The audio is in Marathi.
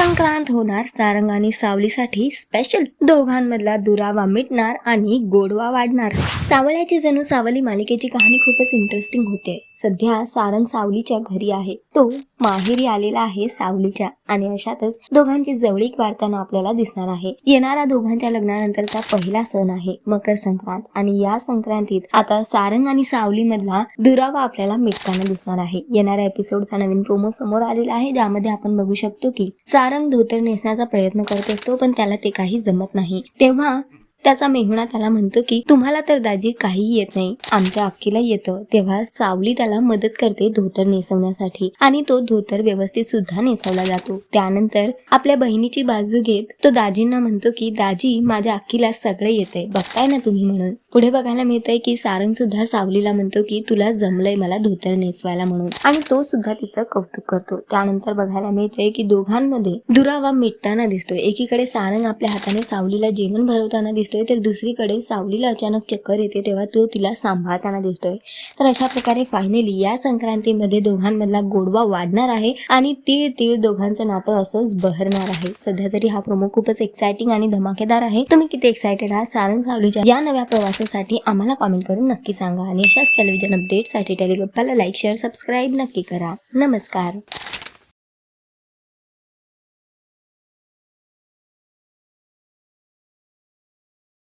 संक्रांत होणार सारंग आणि सावलीसाठी स्पेशल दोघांमधला दुरावा मिटणार आणि गोडवा वाढणार. सावळ्याची जणू सावली मालिकेची कहाणी खूपच इंटरेस्टिंग होते. सध्या सारंग सावलीच्या घरी आहे. तो माहेरी आलेला आहे सावलीच्या आणि अशातच दोघांची जवळीक वाढताना आपल्याला दिसणार आहे. येणारा दोघांच्या लग्नानंतरचा पहिला सण आहे मकर संक्रांत आणि या संक्रांतीत आता सारंग आणि सावली मधला दुरावा आपल्याला मिटताना दिसणार आहे. येणाऱ्या एपिसोडचा नवीन प्रोमो समोर आलेला आहे ज्यामध्ये आपण बघू शकतो की सारंग रंग धोतर नेसण्याचा प्रयत्न करत असतो पण त्याला ते काही जमत नाही. तेव्हा त्याचा मेहुणा त्याला म्हणतो की तुम्हाला तर दाजी काहीही येत नाही. आमच्या अक्कीला येतं. तेव्हा सावली त्याला मदत करते धोतर नेसवण्यासाठी आणि तो धोतर व्यवस्थित सुद्धा नेसवला जातो. त्यानंतर आपल्या बहिणीची बाजू घेत तो दाजींना म्हणतो की दाजी माझ्या अक्कीला सगळे येतंय. बघताय ना तुम्ही म्हणून. पुढे बघायला मिळतंय की सारंग सुद्धा सावलीला म्हणतो की तुला जमलंय मला धोतर नेसवायला म्हणून. आणि तो सुद्धा तिचं कौतुक करतो. त्यानंतर बघायला मिळतंय की दोघांमध्ये दुरावा मिटताना दिसतोय. एकीकडे सारंग आपल्या हाताने सावलीला जेवण भरवताना दिसतो दिसतोय तर दुसरीकडे सावलीला अचानक चक्कर येते तेव्हा तो तिला सांभाळताना दिसतोय. तर अशा प्रकारे फायनली या संक्रांतीमध्ये दोघांमधला गोडवा वाढणार आहे आणि तीळ तीळ दोघांचं नातं असंच बहरणार आहे. सध्या तरी हा प्रोमो खूपच एक्साइटिंग आणि धमाकेदार आहे. तुम्ही किती एक्साइटेड आहात सारंग सावलीच्या या नव्या प्रवासासाठी आम्हाला कॉमेंट करून नक्की सांगा. आणि अशाच टेलिव्हिजन अपडेटसाठी टेलिगप्पाला लाईक शेअर सबस्क्राईब नक्की करा. नमस्कार.